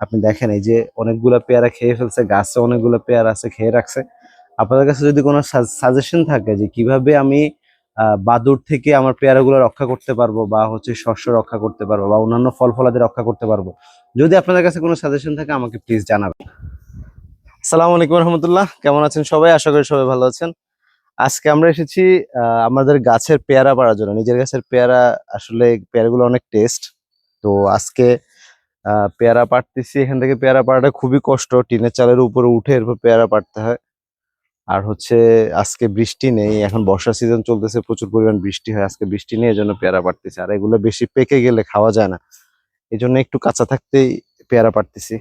আপনি দেখেন এই যে অনেকগুলো পেয়ারা খেয়ে ফেলছে, গাছে অনেকগুলো পেয়ারা আছে, খেয়ে রাখছে। আপনাদের কাছে যদি কোনো সাজেশন থাকে যে কীভাবে আমি বাদুর থেকে আমার পেয়ারাগুলো রক্ষা করতে পারব বা হচ্ছে শস্য রক্ষা করতে পারব বা অন্যান্য ফল ফলাদি রক্ষা করতে পারব, যদি আপনাদের কাছে কোনো সাজেশন থাকে আমাকে প্লিজ জানাবেন। আসসালামু আলাইকুম রহমতুল্লাহ, কেমন আছেন সবাই? আশা করি সবাই ভালো আছেন। আজকে আমরা এসেছি আমাদের গাছের পেয়ারা পাড়ার জন্য। নিজের গাছের পেয়ারা আসলে পেয়ারাগুলো অনেক টেস্ট তো আজকে পেয়ারা পাড়তেছি। এখান থেকে পেয়ারা পাড়াটা খুবই কষ্ট। টিনের চালের উপরে উঠে এরপর পেয়ারা পাড়তে হয়। আর হচ্ছে, আজকে বৃষ্টি নেই। এখন বর্ষা সিজন চলতেছে, প্রচুর পরিমাণ বৃষ্টি হয়। আজকে বৃষ্টি নেই, এজন্য পেয়ারা পাড়তেছি। আর এগুলো বেশি পেকে গেলে খাওয়া যায় না। এই জন্য একটু কাঁচা থাকতেই পেয়ারা পাড়তেছি।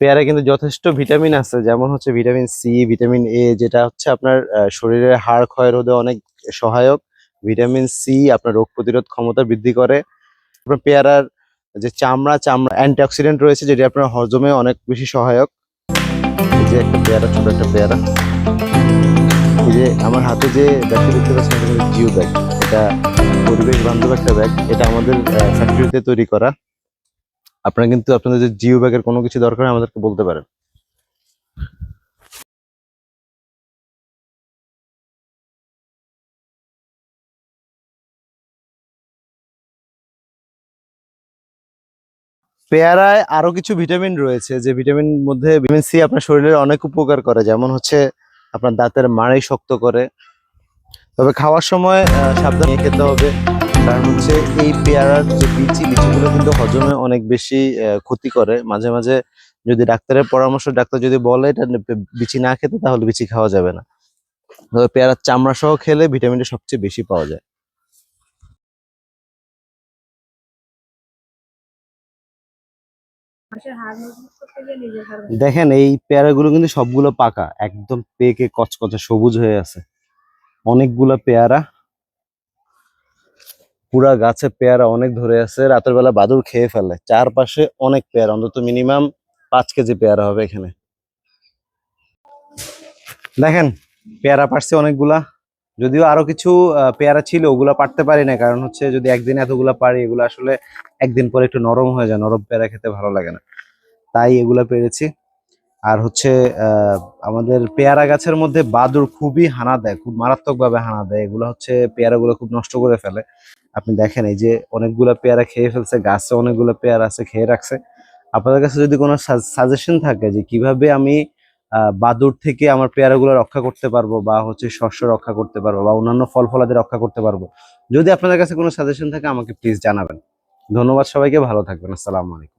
পেয়ারা কিন্তু যথেষ্ট ভিটামিন আছে। যেমন হচ্ছে ভিটামিন সি, ভিটামিন এ, যেটা হচ্ছে আপনার শরীরের হাড়, ক্ষয় রোধে অনেক সহায়ক। ভিটামিন সি আপনার রোগ প্রতিরোধ ক্ষমতা বৃদ্ধি করে। আপনার পেয়ারার যে চামড়া চামড়া অ্যান্টিঅক্সিডেন্ট রয়েছে যেটি আপনার হজমে অনেক বেশি সহায়ক। এই যে একটা পেয়ারা, ছোট একটা পেয়ারা। এই যে আমার হাতে যে ব্যাগটি দেখতে পাচ্ছেন জিও ব্যাগ। এটা পরিবেশ বান্ধব একটা ব্যাগ। এটা আমাদের ফ্যাক্টরিতে তৈরি করা। আপনারা কিন্তু আপনাদের যে জিও ব্যাগের কোনো কিছু দরকার আমাদেরকে বলতে পারেন। পেয়ারায় আরও কিছু ভিটামিন রয়েছে, যে ভিটামিন মধ্যে ভিটামিন সি আপনার শরীরের অনেক উপকার করে, যেমন হচ্ছে আপনার দাঁতের মাড়াই শক্ত করে। তবে খাওয়ার সময় সাবধানে খেতে হবে, কারণ হচ্ছে এই পেয়ারার যে বিচি, বিচিগুলো কিন্তু হজমে অনেক বেশি ক্ষতি করে। মাঝে মাঝে যদি ডাক্তারের পরামর্শ, ডাক্তার যদি বলে এটা বিচি না খেতে, তাহলে বিচি খাওয়া যাবে না। তবে পেয়ারার চামড়া সহ খেলে ভিটামিনটা সবচেয়ে বেশি পাওয়া যায়। দেখেন, এই পেয়ারাগুলো কিন্তু সবগুলো পাকা, একদম পেকে কচকচে, সবুজ হয়ে আছে। অনেকগুলো পেয়ারা, পুরা গাছে পেয়ারা অনেক ধরে আছে, রাতের বেলা বাদুর খেয়ে ফেলে। চারপাশে অনেক পেয়ারা, অন্তত মিনিমাম পাঁচ কেজি পেয়ারা হবে এখানে। দেখেন, পেয়ারা পারছে অনেকগুলা। যদিও আরও কিছু পেয়ারা ছিল, ওগুলো পারতে পারি না কারণ হচ্ছে যদি একদিন এতগুলা পারি, এগুলো আসলে একদিন পরে একটু নরম হয়ে যায়, নরম পেয়ারা খেতে ভালো লাগে না। তাই এগুলো পেরেছি। আর হচ্ছে আমাদের পেয়ারা গাছের মধ্যে বাদুর খুবই হানা দেয়, খুব মারাত্মক ভাবে হানা দেয়। এগুলো হচ্ছে পেয়ারাগুলো খুব নষ্ট করে ফেলে। আপনি দেখেন, এই যে অনেকগুলো পেয়ারা খেয়ে ফেলছে, গাছে অনেকগুলো পেয়ারা আছে, খেয়ে রাখছে। আপনাদের কাছে যদি কোনো সাজেশন থাকে যে কীভাবে আমি বাদুর থেকে আমার পেয়ারাগুলো রক্ষা করতে পারব বা হচ্ছে শস্য রক্ষা করতে পারব বা অন্যান্য ফল ফলাদি রক্ষা করতে পারব। যদি আপনাদের কাছে কোনো সাজেশন থাকে, আমাকে প্লিজ জানাবেন। ধন্যবাদ সবাইকে, ভালো থাকবেন। আসসালামু আলাইকুম।